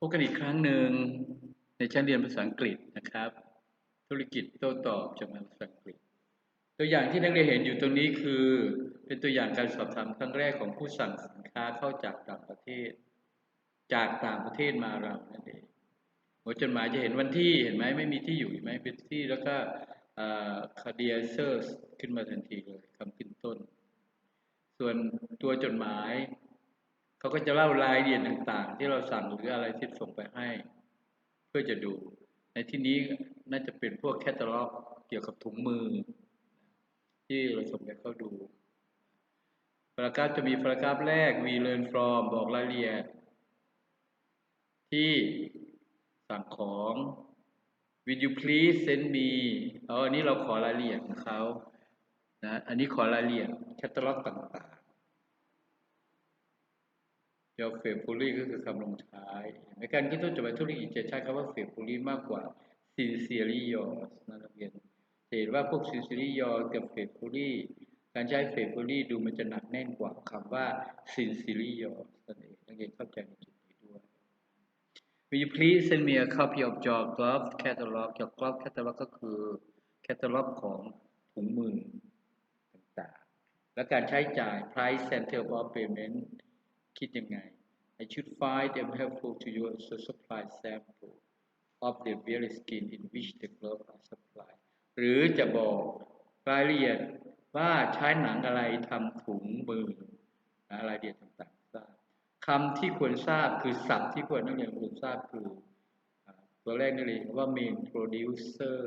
พบกันอีกครั้งหนึ่งในชั้นเรียนภาษาอังกฤษนะครับ ธุรกิจโต้ตอบจากภาษาอังกฤษ ตัวอย่างที่นักเรียนเห็นอยู่ตรงนี้คือ เป็นตัวอย่างการสอบถามครั้งแรกของผู้สั่งสินค้าเข้าจากต่างประเทศ จากต่างประเทศมาเรานั่นเองหัวจดหมายจะเห็นวันที่เห็นไหมไม่มีที่อยู่เห็นไหมเป็นที่แล้วก็คาเดียเซอร์สขึ้นมาทันทีเลยคำขึ้นต้น ส่วนตัวจดหมาย เขาก็จะเล่ารายละเอียดต่างๆ ที่เราสั่งหรืออะไรที่ส่งไปให้ เพื่อจะดู ในที่นี้น่าจะเป็นพวกแคตตาล็อกเกี่ยวกับถุงมือ ที่เราส่งไปเขาดูพารากราฟจะมีพารากราฟแรก we learn from บอกรายละเอียด ที่สั่งของ will you please send me อ๋ออันนี้เราขอรายละเอียดของเขานะ อันนี้ขอรายละเอียดแคตตาล็อกต่างๆ ยวเฟฟูลี่ก็คือคำลงท้าย ในการคิดต้นจดหมายธุรกิจจะใช้คำว่าเฟฟูลี่มากกว่า sincerely yours นะนักเรียนเห็นว่าพวก sincerely yours กับเฟฟูลี่การใช้เฟฟูลี่ดูมันจะหนักแน่นกว่าคำว่า sincerely yours นั่นเองนักเรียนเข้าใจในจุดนี้ด้วย Will you please send me a copy of your glove catalog your glove catalog ก็คือ catalog ของถุงมือต่างๆ และการใช้จ่าย price center of payment คิดยังไง I should find them helpful to you as a supply sample of the very skin in which the gloves are supplied หรือจะบอกรายละเอียดว่าใช้หนังอะไรทำถุงมือรายละเอียดต่างๆทราบคำที่ควรทราบคือศัพท์ที่ควรนักเรียนควรทราบคือ ตัวแรกนี่เลยว่า main producer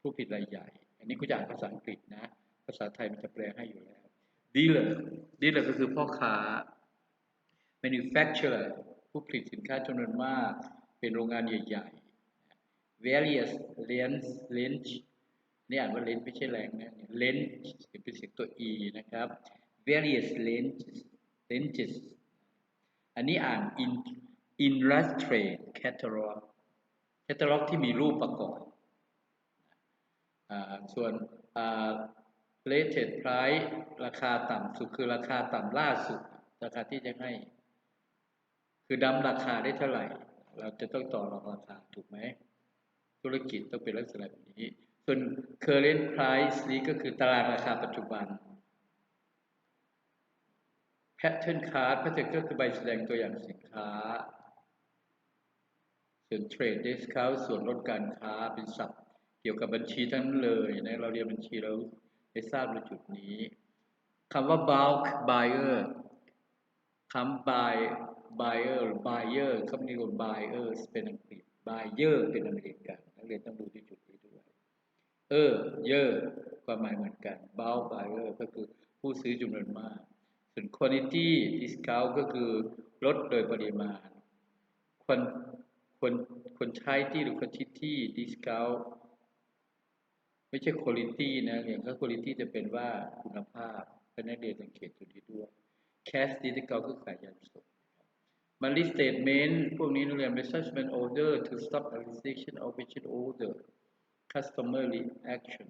ผู้ผลิตรายใหญ่ อันนี้กูจะอ่านภาษาอังกฤษนะ ภาษาไทยมันจะแปลให้อยู่แล้ว dealer dealer ก็คือพ่อค้า manufacturer ผู้ผลิตสินค้าจำนวนมาก เป็นโรงงานใหญ่ๆ various range range นี่อ่านว่า range ไม่ใช่แรงนะ range เป็นเสียงตัว e นะครับ various ranges ranges อันนี้อ่าน in illustrate catalog catalog ที่มีรูปประกอบส่วน rated price ราคาต่ำสุดคือราคาต่ำล่าสุด ราคาที่จะให้ คือดำราคาได้เท่าไหร่ เราจะต้องต่อรองราคาถูกไหม ธุรกิจต้องเป็นลักษณะแบบนี้ ส่วน current price นี้ก็คือตารางราคาปัจจุบัน pattern card pattern ก็คือใบแสดงตัวอย่างสินค้า ส่วน trade discount ส่วนลดการค้าเป็นศัพท์เกี่ยวกับบัญชีทั้งนั้นเลยนะเราเรียนบัญชีเราได้ทราบในจุดนี้คำว่า bulk buyer คำ buy buyer buyer คำนี้ก็ buyer เป็นอังกฤษ buyer เป็นอเมริกันนักเรียนต้องดูที่จุดนี้ด้วย เออ เยอะความหมายเหมือนกัน bulk buyer ก็คือผู้ซื้อจำนวนมาก ส่วน quantity discount ก็คือลดโดยปริมาณ คนคนคนใช้ที่หรือ quantity discount ไม่ใช่ quality นะอย่างถ้า quality จะเป็นว่าคุณภาพเป็นนักเรียนสังเกตจุดนี้ด้วย cash discount ก็ขายยันสด monthly statement พวกนี้นักเรียน researchment order to stop realization of purchase order customer reaction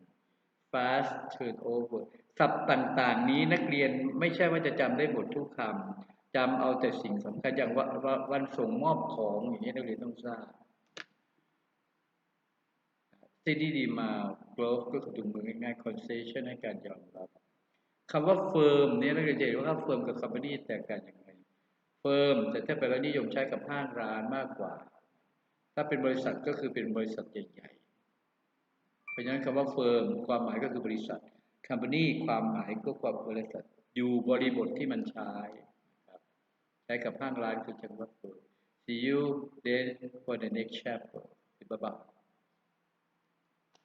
fast turnover ศัพท์ต่างๆ นี้นักเรียนไม่ใช่ว่าจะจำได้หมดทุกคำจำเอาแต่สิ่งสำคัญอย่างวันส่งมอบของอย่างนี้นักเรียนต้องทราบ steady demand growth ก็คือถุงมือง่ายๆ concession ให้การยอมรับคำว่า firm เนี่ยนักเรียนจะเห็นว่า firm กับ company แตกต่างยังไง firm แต่ถ้าเป็นแล้วนิยมใช้กับห้างร้านมากกว่า ถ้าเป็นบริษัทก็คือเป็นบริษัทใหญ่ๆเพราะฉะนั้นคำว่า firm ความหมายก็คือบริษัท company ความหมายก็ความบริษัทอยู่บริบทที่มันใช้ใช้กับห้างร้านคือคำว่า firm see you then for the next chapter บ๊ายบาย